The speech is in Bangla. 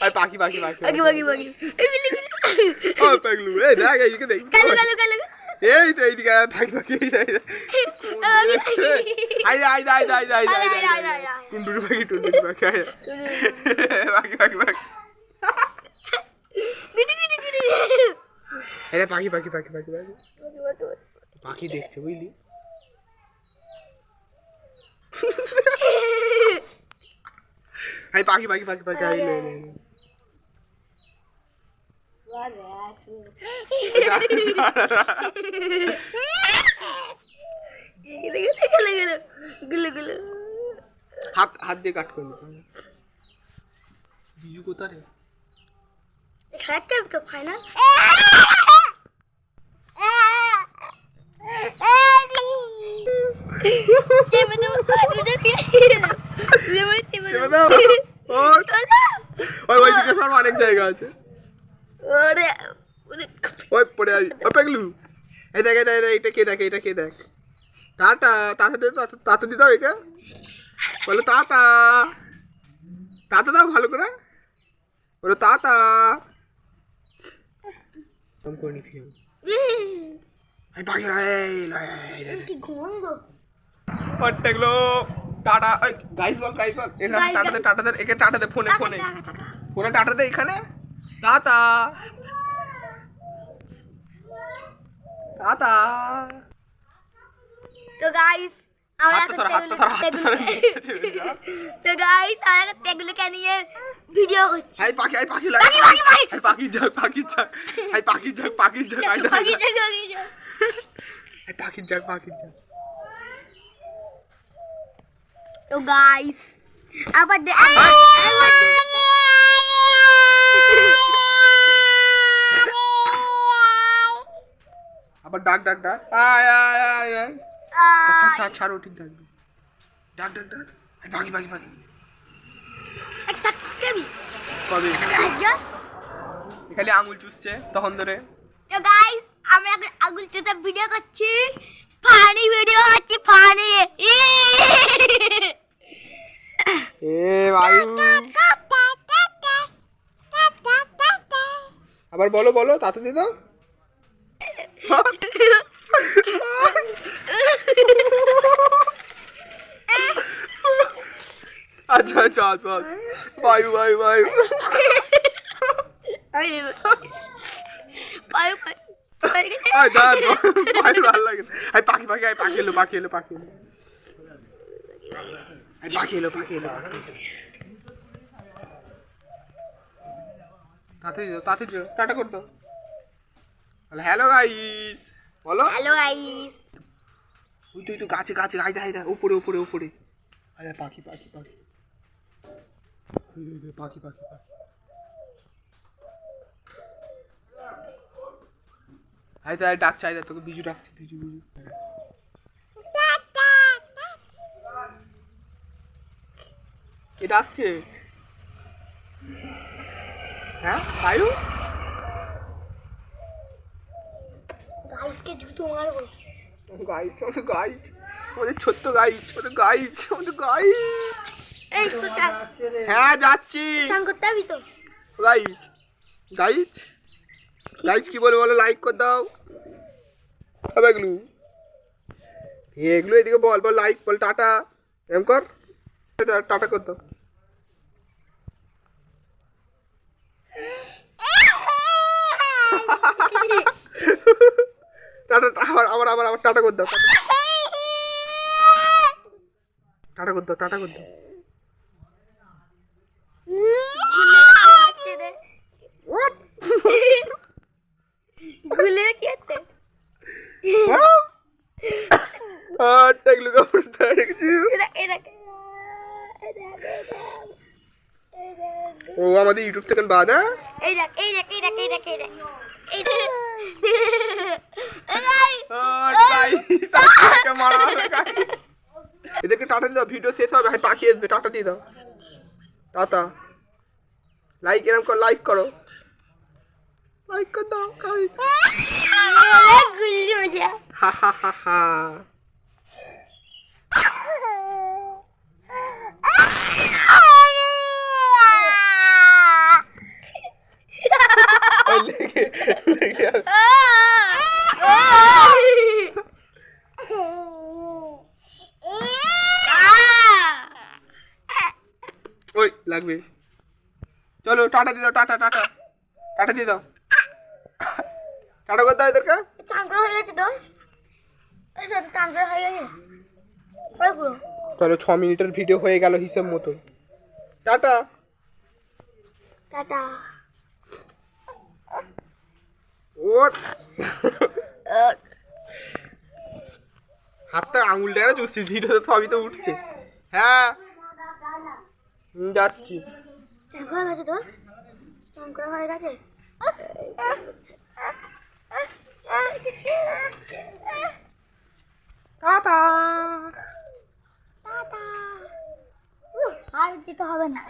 আই পাখি পাখি পাখি এই গুলি গুলি ও পাগলু এই দেখ এইদিকে দেখ কালো কালো কালো এই তো এইদিকে পাখি পাখি আই আই আই আই আই আই আয়। টুনটুনি পাখি টুনটুনি পাখি আয় পাখি পাখি পাখি গুটি গুটি গুটি দেখ, পাখি পাখি পাখি পাখি পাখি। পাখি দেখছে বুঝলি আই পাখি পাখি পাখি পাখি আই লে লে হাত হাত দিয়ে কাট করে নিতে হবে। বিজু কোথায় রে খেলাটা তো ফাইনাল চেপে দেবো পাটিটা ফিরে দেবো মেমোরি চেপে চেপে দেবো দাও। ওর। ওই ওই দিকে সব অনেক জায়গা আছে ওরে ওরে ওই পড়ে আছি ওই পেগলু। এই দেখ দেখ এটা কে দেখ এটা কে দেখ? টাটা তাতে দে তাতে- তাতে দিতে হবে একে। বলো তাতা তাতা দাও ভালো করে। বলো তাতা কম নিছি আমি। পাখি টাটা ওই গাইস বল গাইস বল। এটা টাটা দে টাটা দে একে টাটা দে ফোনে ফোনে। ফোনে টাটা দে এখানে। টাটা টাটা তো গাইস আমরা তো গাইস আমরা টেগুলোকে নিয়ে ভিডিও করছি হাই পাখি পাখি পাখি, পাখি, পাখি। পাখি যাক পাখি যাক পাখি যাক পাখি যাক হাই পাখি যাক। পাখি যাক। হাই পাখি যাক পাখি যাক। তো গাইস আবার দে আবার ডাক ডাক ডাক। আয় আয় আয় আয়। ছাড় ছাড় ছাড় ও ঠিক থাকবে। ডাক ডাক ডাক। হাই পাখি পাখি পাখি কবে? এখানে আঙুল চুষছে তখন ধরে। তো গাইস আমরা এখন আগুল চোতা ভিডিও করছি। ফানি ভিডিও হচ্ছে ফানি এ। বায়ু। আবার বলো বলো তাতে দিয়ে দাও। আচ্ছা আচ্ছা আচ্ছা বায়ু বায়ু বায়ু পায়ু আয় দাঁড় বায়ু ভালো লাগে। আয় পাখি পাখি আয় পাখি এলো পাখি এলো পাখি এলো আয় পাখি এলো পাখি এলো তাতে যাও তাতে যাও টাটা কর দাও হ্যালো গাইস বলো। হ্যালো গাইস ওই তো ওই তো গাছে গাছে আয় দা আয় দা উপরে উপরে উপরে। আয়, পাখি পাখি পাখি। পাখি পাখি পাখি। আয় দা ডাক চাই দা তোকে বিজু ডাকছে বিজু বিজু। কে ডাকছে? হ্যাঁ আয়ু গাইসকে জুতো মারবো। আমাদের আমাদের ছোট্ট আমাদের এই তো চান হ্যাঁ যাচ্ছি। চান করতে হবে তো? গাইজ গাইজ গাইজ কি বলে বলো লাইক করে দাও। হবে এগুলো। এগুলো এদিকে বল বল লাইক বল টাটা। এম কর। টাটা কর দাও। টাটা আবার আবার আবার আবার টাটা কর দাও টাটা। কর দাও টাটা কর দাও। গুলে কি আছে আর টাইগুলো কাপড় ধরে রেখেছি এরা এরা ও আমাদের ইউটিউব থেকে বাদ হ্যাঁ? এই দেখ এই দেখ এই দেখ এই দেখ এই দেখ। এদেরকে টাটা দাও ভিডিও শেষ হবে ভাই পাখি আসবে টাটা দিয়ে দাও। টাটা। লাইক এরম করো লাইক করো। লাইক কর দাও হা হা হা হা। লাগবে। চলো টাটা দিয়ে দাও টাটা টাটা। টাটা দিয়ে দাও। টাটা করতে হয় এদেরকে। চান হয়ে গেছে তো। চান হয়ে গেছে। চলো ছ মিনিটের ভিডিও হয়ে গেল হিসেব মতো টাটা। টাটা। ওট। হাতটা আঙুলটা চুষছিস ভিডিওতে সবই তো উঠছে। হ্যাঁ। যাচ্ছি। হয়ে গেছে তো করা হয়ে গেছে? টাটা। টাটা। আর যেতে হবে না।